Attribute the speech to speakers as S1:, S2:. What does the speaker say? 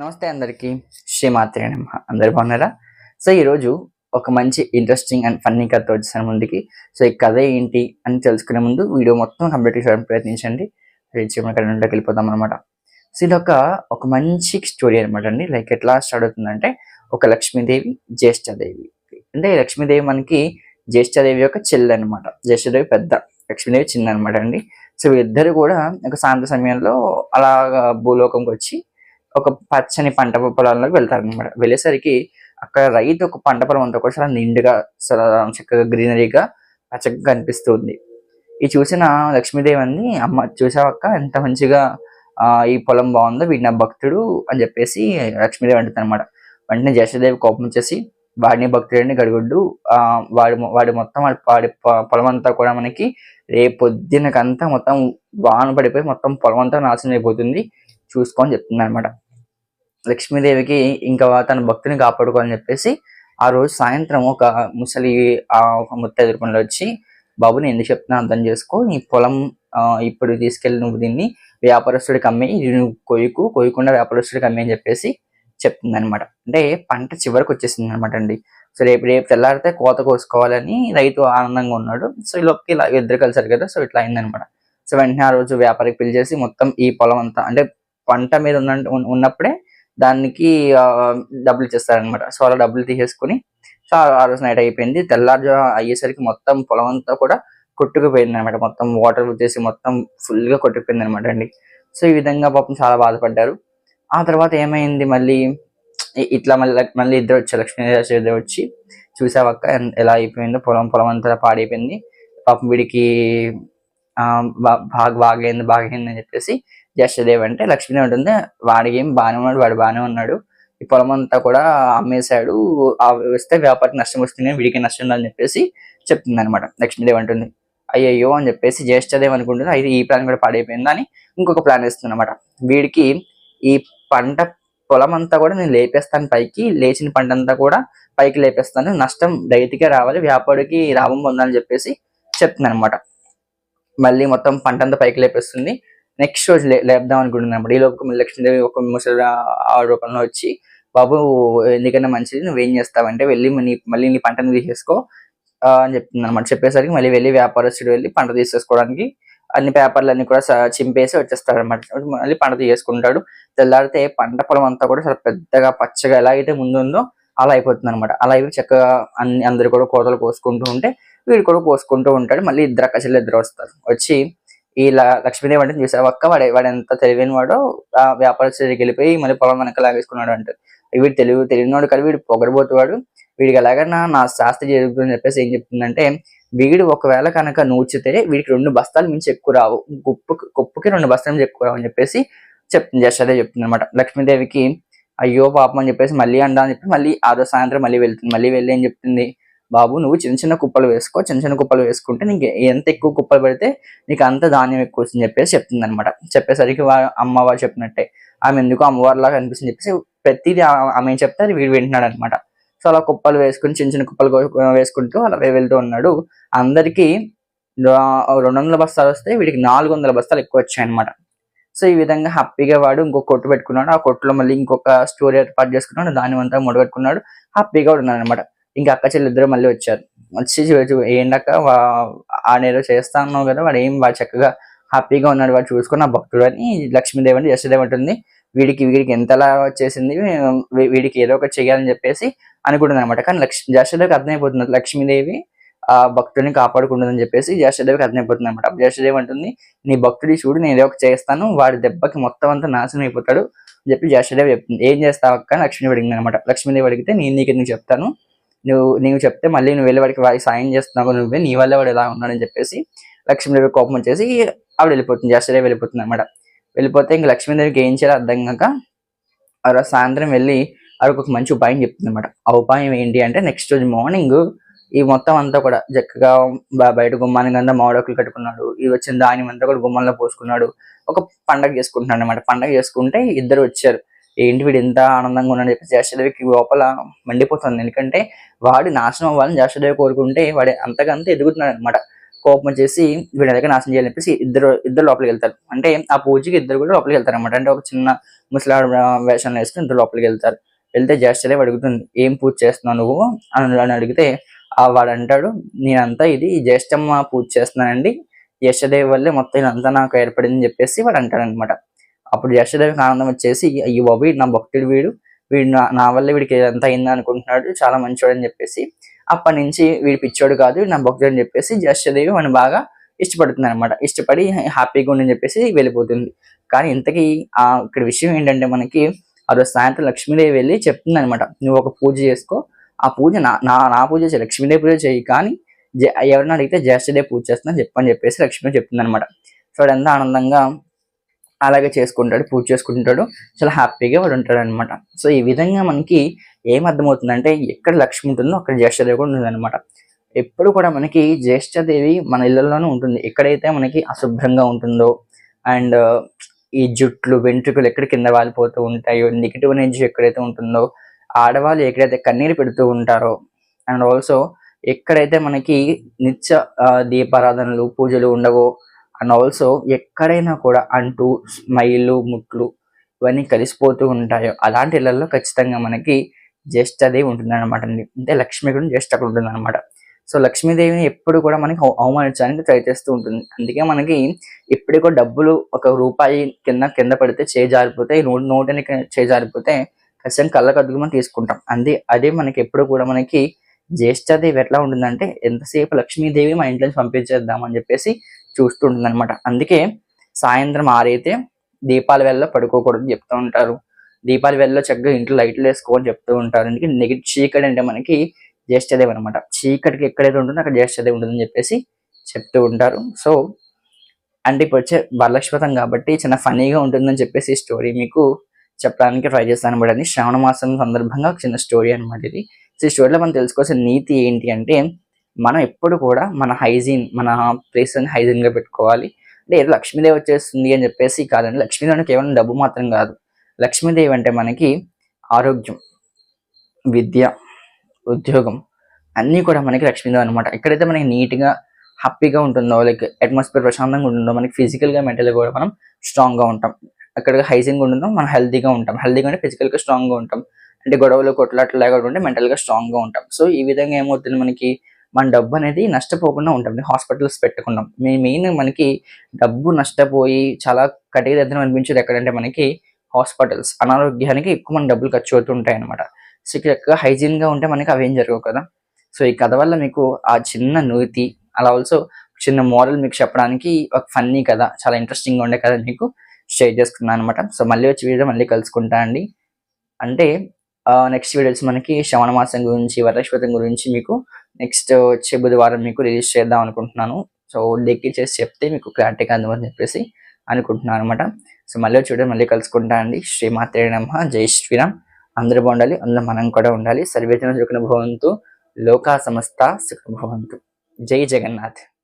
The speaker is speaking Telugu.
S1: నమస్తే అందరికీ. శ్రీమాత్రి నమ. అందరు బాగున్నారా? సో ఈరోజు ఒక మంచి ఇంట్రెస్టింగ్ అండ్ ఫన్నీ కథ వచ్చేసాను ముందుకి. సో ఈ కథ ఏంటి అని తెలుసుకునే ముందు వీడియో మొత్తం కంప్లీట్ చేయడానికి ప్రయత్నించండి. కథలోకి వెళ్ళిపోతాం అనమాట సో ఇది ఒక ఒక మంచి స్టోరీ అనమాట అండి. లైక్ ఎట్లా స్టార్ట్ అవుతుందంటే ఒక లక్ష్మీదేవి జ్యేష్ఠదేవి. అంటే లక్ష్మీదేవి మనకి జ్యేష్ఠదేవి యొక్క చెల్లి అనమాట జ్యేష్ఠదేవి పెద్ద లక్ష్మీదేవి చిన్న అనమాట అండి. సో వీళ్ళిద్దరు కూడా ఒక సాయంత్ర సమయంలో అలా భూలోకంకి వచ్చి ఒక పచ్చని పంట పొలాల్లోకి వెళ్తారు అనమాట వెళ్ళేసరికి అక్కడ రైతు ఒక పంట పొలం అంతా కూడా చాలా నిండుగా చాలా చక్కగా గ్రీనరీగా పచ్చగా కనిపిస్తుంది. ఇది చూసిన లక్ష్మీదేవి అమ్మ చూసావక్క ఎంత మంచిగా ఈ పొలం బాగుందో వీడి నా భక్తుడు అని చెప్పేసి లక్ష్మీదేవి అంటుంది అనమాట వెంటనే జయశ్రీదేవి కోపం వచ్చేసి వాడిని భక్తుడిని గడుగుడ్డు ఆ వాడి వాడి మొత్తం వాడి వాడి పొలం అంతా కూడా మనకి రేపు పొద్దునకంతా మొత్తం వాన పడిపోయి మొత్తం పొలం అంతా నాశనం అయిపోతుంది. చూసుకొని చెప్తుంది అనమాట లక్ష్మీదేవికి ఇంకా తన భక్తిని కాపాడుకోవాలని చెప్పేసి ఆ రోజు సాయంత్రం ఒక ముసలి ఆ ఒక ముత్తైదు రూపంలో వచ్చి బాబు నేను ఎందుకు చెప్తున్నా అర్థం చేసుకో. నీ పొలం ఇప్పుడు తీసుకెళ్ళి నువ్వు దీన్ని వ్యాపారస్తుడికి అమ్మి నువ్వు కొయ్యకు కొయ్యకుండా వ్యాపారస్తుడికి అమ్మి అని చెప్పేసి చెప్తుంది అనమాట అంటే పంట చివరికి వచ్చేసింది అనమాట అండి. సో రేపు రేపు తెల్లారితే కోత కోసుకోవాలని రైతు ఆనందంగా ఉన్నాడు. సో ఈ లోపుకి ఇలా ఇద్దరు కలిసారు కదా సో ఇట్లా అయిందనమాట సో వెంటనే ఆ రోజు వ్యాపారికి పిలిచేసి మొత్తం ఈ పొలం అంతా అంటే పంట మీద ఉన్న ఉన్నప్పుడే దానికి డబ్బులు ఇచ్చేస్తారనమాట సో అలా డబ్బులు తీసేసుకుని సో ఆ- రోజు నైట్ అయిపోయింది. తెల్లారు అయ్యేసరికి మొత్తం పొలం అంతా కూడా కొట్టుకుపోయింది అనమాట మొత్తం వాటర్ వచ్చేసి మొత్తం ఫుల్గా కొట్టుకుపోయింది అనమాట అండి. సో ఈ విధంగా పాపం చాలా బాధపడ్డారు. ఆ తర్వాత ఏమైంది మళ్ళీ? ఇట్లా మళ్ళీ మళ్ళీ ఇద్దరు వచ్చారు. లక్ష్మీ వచ్చి చూసావక్క ఎలా అయిపోయిందో? పొలం పొలం అంతా పాడైపోయింది. పాపం వీడికి బాగా బాగైంది బాగైంది అని చెప్పేసి జస్టదేవ్ అంటే లక్ష్మీదేవి ఉంటుంది. వాడికి ఏం బాగానే ఉన్నాడు వాడు బాగానే ఉన్నాడు. ఈ పొలం అంతా కూడా అమ్మేశాడు. ఆ వస్తే వ్యాపారికి నష్టం వస్తుంది వీడికి నష్టం ఉందని చెప్పేసి చెప్తుంది అనమాట లక్ష్మీదేవి అంటుంది. అయ్యయ్యో అని చెప్పేసి జ్యేష్ఠదేవి అనుకుంటుంది. అయితే ఈ ప్లాన్ కూడా పాడైపోయింది అని ఇంకొక ప్లాన్ వేస్తుంది అనమాట వీడికి ఈ పంట పొలం అంతా కూడా నేను లేపేస్తాను పైకి. లేచిన పంట అంతా కూడా పైకి లేపేస్తాను. నష్టం రైతుకే రావాలి వ్యాపారికి లాభం పొందాలని చెప్పేసి చెప్తుంది అనమాట మళ్ళీ మొత్తం పంట అంతా పైకి లేపేస్తుంది. నెక్స్ట్ రోజు లేపుదాం అనుకుంటుంది ఈ లోపు లక్ష్మీదేవి ఒక ముసలి ఆ రూపంలో వచ్చి బాబు ఎందుకన్నా మంచిది నువ్వేం చేస్తావంటే వెళ్ళి నీ మళ్ళీ నీ పంటను తీసేసుకో అని చెప్తుంది అనమాట చెప్పేసరికి మళ్ళీ వెళ్ళి వ్యాపారస్తుడు వెళ్ళి పంట తీసేసుకోవడానికి అన్ని పేపర్లు అన్ని కూడా చింపేసి వచ్చేస్తాడు అనమాట మళ్ళీ పంట తీసేసుకుంటాడు. తెల్లారితే పంట పొలం అంతా కూడా చాలా పెద్దగా పచ్చగా ఎలా అయితే ముందు ఉందో అలా అయిపోతుంది అనమాట అలా అయిపోయి చక్కగా అన్ని అందరు కూడా కోతలు కోసుకుంటూ ఉంటే వీడు కూడా కోసుకుంటూ ఉంటాడు. మళ్ళీ ఇద్దరు అక్కచెల్లి ఇద్దరు వస్తారు. వచ్చి ఈ లక్ష్మీదేవి అంటే చూసావు? ఒక్క వాడే వాడు ఎంత తెలివైన వాడో ఆ వ్యాపారస్తుడికి వెళ్ళిపోయి మళ్ళీ పొలం వెనక లాగేసుకున్నాడు అంటే. వీడు తెలివి తెలియనివాడు కానీ వీడు పొగడబోతువాడు వీడికి ఎలాగైనా నా శాస్త్రి జరుగుతుందని చెప్పేసి ఏం చెప్తుందంటే వీడు ఒకవేళ కనుక నూర్చితే వీడికి రెండు బస్తాలు మించి ఎక్కువ రావు. కుప్పు కుప్పుకి రెండు బస్తాల మించి ఎక్కువ రావు అని చెప్పేసి చెప్తుంది జస్ట్ చెప్తుంది అనమాట లక్ష్మీదేవికి అయ్యో పాపం అని చెప్పేసి మళ్ళీ అండా అని చెప్పి మళ్ళీ ఆ రోజు సాయంత్రం మళ్ళీ వెళ్తుంది. మళ్ళీ వెళ్ళి ఏం చెప్తుంది? బాబు నువ్వు చిన్న చిన్న కుప్పలు వేసుకో చిన్న చిన్న కుప్పలు వేసుకుంటే నీకు ఎంత ఎక్కువ కుప్పలు పెడితే నీకు అంత ధాన్యం ఎక్కువ వస్తుంది చెప్పేసి చెప్తుంది అనమాట చెప్పేసరికి వా- అమ్మవారు చెప్పినట్టే. ఆమె ఎందుకు అమ్మవారిలాగా అనిపిస్తుంది చెప్పేసి ప్రతిదీ ఆమె చెప్తే వీడు వింటున్నాడు అనమాట సో అలా కుప్పలు వేసుకుని చిన్న చిన్న కుప్పలు వేసుకుంటూ అలా వెళ్తూ ఉన్నాడు. అందరికీ రెండు వందల బస్తాలు వస్తే వీడికి నాలుగు వందల బస్తాలు ఎక్కువ వచ్చాయన్నమాట. సో ఈ విధంగా హ్యాపీగా వాడు ఇంకొక కొట్టు పెట్టుకున్నాడు. ఆ కొట్టులో మళ్ళీ ఇంకొక స్టోరీ ఏర్పాటు చేసుకున్నాడు. దాని అంతా ముడబెట్టుకున్నాడు హ్యాపీగా ఉన్నాడు అనమాట ఇంకా అక్క చెల్లి ఇద్దరు మళ్ళీ వచ్చారు. వచ్చి ఏంటక్క వా- ఆ నేను చేస్తా అన్నావు కదా వాడు ఏం వాడు చక్కగా హ్యాపీగా ఉన్నాడు వాడు చూసుకున్న భక్తుడు అని లక్ష్మీదేవి అంటే యశోదేవి ఉంటుంది వీడికి వీడికి ఎంతలా వచ్చేసింది వీడికి ఏదో ఒకటి చేయాలని చెప్పేసి అనుకుంటుంది అనమాట కానీ లక్ష్మి జశదేవికి అర్థమైపోతుంది. లక్ష్మీదేవి ఆ భక్తుడిని కాపాడుకుంటుందని చెప్పేసి జశదేవికి అర్థమైపోతుంది అనమాట జశదేవి అంటుంది నీ భక్తుడి చూడు నేను ఏదో ఒకటి చేస్తాను వాడి దెబ్బకి మొత్తం అంతా నాశనం అయిపోతాడు అని చెప్పి జశదేవి చెప్తుంది. ఏం చేస్తావు అక్క లక్ష్మీదేవి అడిగింది అనమాట లక్ష్మీదేవి అడిగితే నేను నీకు నీకు చెప్తాను? నువ్వు నీవు చెప్తే మళ్ళీ నువ్వు వెళ్ళి వాడికి వాడికి సాయం చేస్తున్నావు నువ్వే నీ వల్ల వాడు ఎలా ఉన్నాడని చెప్పేసి లక్ష్మీదేవి కోపం వచ్చేసి ఆవిడ వెళ్ళిపోతుంది జశదేవి వెళ్ళిపోతుంది అనమాట వెళ్ళిపోతే ఇంక లక్ష్మీదేవికి ఏం చేయాలో అర్థం కాక ఆ సాయంత్రం వెళ్ళి ఆవిడకి ఒక మంచి ఉపాయం చెప్తుంది అనమాట ఆ ఉపాయం ఏంటి అంటే నెక్స్ట్ రోజు మార్నింగ్ ఈ మొత్తం అంతా కూడా చక్కగా బయట గుమ్మానికి అంతా మామిడాకులు కట్టుకున్నాడు ఇవి వచ్చిన ధాన్యం అంతా కూడా గుమ్మంలో పోసుకున్నాడు ఒక పండగ చేసుకుంటున్నాడు అనమాట పండగ చేసుకుంటే ఇద్దరు వచ్చారు. ఏంటి వీడు ఎంత ఆనందంగా ఉన్నాడని చెప్పి జాషదేవికి లోపల మండిపోతుంది. ఎందుకంటే వాడు నాశనం అవ్వాలని జాషదేవి కోరుకుంటే వాడు అంతకంత ఎదుగుతున్నాడు అనమాట కోపం వచ్చేసి వీడి దగ్గర నాశనం చేయాలని చెప్పేసి ఇద్దరు ఇద్దరు లోపలికి వెళ్తారు. అంటే ఆ పూజకి ఇద్దరు కూడా లోపలికి వెళ్తారు అనమాట అంటే ఒక చిన్న ముసలాడు వేషాలు వేసుకుని ఇద్దరు లోపలికి వెళ్తారు. వెళ్తే జ్యేష్ఠదేవి అడుగుతుంది ఏం పూజ చేస్తున్నావు నువ్వు? అని అని అడిగితే ఆ వాడు అంటాడు నేనంతా ఇది జ్యేష్ఠమ్మ పూజ చేస్తున్నానండి. జ్యేష్ఠదేవి వల్లే మొత్తం ఇదంతా నాకు ఏర్పడిందని చెప్పేసి వాడు అంటాడు అనమాట అప్పుడు జ్యేష్ఠదేవికి ఆనందం వచ్చేసి అయ్యో బాబు వీడు నా భక్తుడు వీడు. వీడు నా నా వల్ల వీడికి ఎంత అయింది అనుకుంటున్నాడు. చాలా మంచివాడు అని చెప్పేసి అప్పటి నుంచి వీడి పిచ్చోడు కాదు నా భక్తుడు అని చెప్పేసి జ్యేష్ఠదేవి అని బాగా ఇష్టపడుతుంది అనమాట ఇష్టపడి హ్యాపీగా ఉండని చెప్పేసి వెళ్ళిపోతుంది. కానీ ఇంతకీ ఆ ఇక్కడ విషయం ఏంటంటే మనకి ఆ రోజు సాయంత్రం లక్ష్మీదేవి వెళ్ళి చెప్తుంది అనమాట నువ్వు ఒక పూజ చేసుకో. ఆ పూజ నా నా నా పూజ చేయి. లక్ష్మీదేవి పూజ చేయి. కానీ జ- ఎవరిని అడిగితే జ్యేష్ఠదేవి పూజ చేస్తున్నా చెప్పని చెప్పేసి లక్ష్మీ చెప్తుంది అనమాట సో ఎంత ఆనందంగా అలాగే చేసుకుంటాడు పూజ చేసుకుంటాడు. చాలా హ్యాపీగా వాడు ఉంటాడు అనమాట సో ఈ విధంగా మనకి ఏం అర్థమవుతుందంటే ఎక్కడ లక్ష్మి ఉంటుందో అక్కడ జ్యేష్ఠదేవి కూడా ఉంటుందన్నమాట. ఎప్పుడు కూడా మనకి జ్యేష్ఠదేవి మన ఇళ్ళలోనే ఉంటుంది. ఎక్కడైతే మనకి అశుభ్రంగా ఉంటుందో అండ్ ఈ జుట్లు వెంట్రుకలు ఎక్కడ కింద వాలిపోతూ ఉంటాయో నెగిటివ్ ఎనర్జీ ఎక్కడైతే ఉంటుందో ఆడవాళ్ళు ఎక్కడైతే కన్నీరు పెడుతూ ఉంటారో అండ్ ఆల్సో ఎక్కడైతే మనకి నిత్య దీపారాధనలు పూజలు ఉండవో అండ్ ఆల్సో ఎక్కడైనా కూడా అంటూ స్మైలు ముట్లు ఇవన్నీ కలిసిపోతూ ఉంటాయో. అలాంటి ఇళ్ళలో ఖచ్చితంగా మనకి జ్యేష్ఠదేవి ఉంటుంది అనమాట అండి. అంటే లక్ష్మి కూడా జస్ట్ అక్కడ ఉంటుంది అనమాట సో లక్ష్మీదేవిని ఎప్పుడు కూడా మనకి అవమానించడానికి ట్రై చేస్తూ ఉంటుంది. అందుకే మనకి ఎప్పుడు డబ్బులు ఒక రూపాయి కింద కింద పడితే చేజారిపోతే నోటు నోటిని చేజారిపోతే ఖచ్చితంగా కళ్ళ కద్దులు మనం తీసుకుంటాం. అంది అదే మనకి ఎప్పుడు కూడా మనకి జ్యేష్ఠదేవి ఎట్లా ఉంటుందంటే ఎంతసేపు లక్ష్మీదేవి మా ఇంట్లో పంపించేద్దామని పంపించేద్దాం అని చెప్పేసి చూస్తూ ఉంటుంది అనమాట అందుకే సాయంత్రం ఆరైతే దీపాల వెళ్ళలో పడుకోకూడదు చెప్తూ ఉంటారు. దీపాల వెళ్ళలో చక్కగా ఇంట్లో లైట్లు వేసుకోవాలని చెప్తూ ఉంటారు. అందుకే నెగిటివ్ చీకటి అంటే మనకి జ్యేష్ఠదేవి అనమాట చీకటికి ఎక్కడైతే ఉంటుందో అక్కడ జ్యేష్ఠదేవి ఉంటుందని చెప్పేసి చెప్తూ ఉంటారు. సో అంటే ఇప్పుడు వచ్చే వరలక్ష్మతం కాబట్టి చిన్న ఫనీగా ఉంటుందని చెప్పేసి స్టోరీ మీకు చెప్పడానికి ట్రై చేస్తాను అనమాట అని శ్రావణ మాసం సందర్భంగా ఒక చిన్న స్టోరీ అనమాట ఇది. సో ఈ స్టోరీలో మనం తెలుసుకోవాల్సిన నీతి ఏంటి అంటే మనం ఎప్పుడు కూడా మన హైజీన్ మన ప్లేస్ అని హైజీన్గా పెట్టుకోవాలి. అంటే ఏదో లక్ష్మీదేవి వచ్చేస్తుంది అని చెప్పేసి కాదండి. లక్ష్మీదేవి కేవలం డబ్బు మాత్రం కాదు. లక్ష్మీదేవి అంటే మనకి ఆరోగ్యం విద్య ఉద్యోగం అన్నీ కూడా మనకి లక్ష్మీదేవి అనమాట ఎక్కడైతే మనకి నీట్గా హ్యాపీగా ఉంటుందో లైక్ అట్మాస్ఫియర్ ప్రశాంతంగా ఉంటుందో మనకి ఫిజికల్గా మెంటల్గా కూడా మనం స్ట్రాంగ్గా ఉంటాం. అక్కడ హైజీన్గా ఉంటుందో మనం హెల్తీగా ఉంటాం. హెల్తీగా అంటే ఫిజికల్గా స్ట్రాంగ్గా ఉంటాం. అంటే గొడవలు కొట్లాట్లు లేకుండా ఉంటే మెంటల్గా స్ట్రాంగ్గా ఉంటాం. సో ఈ విధంగా ఏమవుతుంది మనకి మన డబ్బు అనేది నష్టపోకుండా ఉంటాం. హాస్పిటల్స్ పెట్టుకున్నాం. మీ మెయిన్ మనకి డబ్బు నష్టపోయి చాలా కటిదద్దం అనిపించేది ఎక్కడంటే మనకి హాస్పిటల్స్. అనారోగ్యానికి ఎక్కువ మన డబ్బులు ఖర్చు అవుతుంటాయి అనమాట సో ఇక్కడ ఎక్కువ ఉంటే మనకి అవేం జరగవు కదా. సో ఈ కథ వల్ల మీకు ఆ చిన్న నూతి అలా ఆల్సో చిన్న మోడల్ మీకు చెప్పడానికి ఒక ఫన్నీ కథ చాలా ఇంట్రెస్టింగ్గా ఉండే కథ మీకు షేర్ చేసుకున్నాను అనమాట సో మళ్ళీ వచ్చి వీడియో మళ్ళీ కలుసుకుంటా అండి. అంటే నెక్స్ట్ వీడియోస్ మనకి శ్రవణ మాసం గురించి వరలక్ష్మతం గురించి మీకు నెక్స్ట్ వచ్చే బుధవారం మీకు రిలీజ్ చేద్దాం అనుకుంటున్నాను. సో డెక్కి చేసి చెప్తే మీకు క్లారిటీగా అందుమని చెప్పేసి అనుకుంటున్నాను అనమాట సో మళ్ళీ చూడండి మళ్ళీ కలుసుకుంటా అండి. శ్రీమాత్రే నమ. జై శ్రీరామ్. అందరూ బాగుండాలి. అందులో మనం కూడా ఉండాలి. సర్వేజన సుఖన భవంతు. లోకా సమస్త సుఖ జై జగన్నాథ్.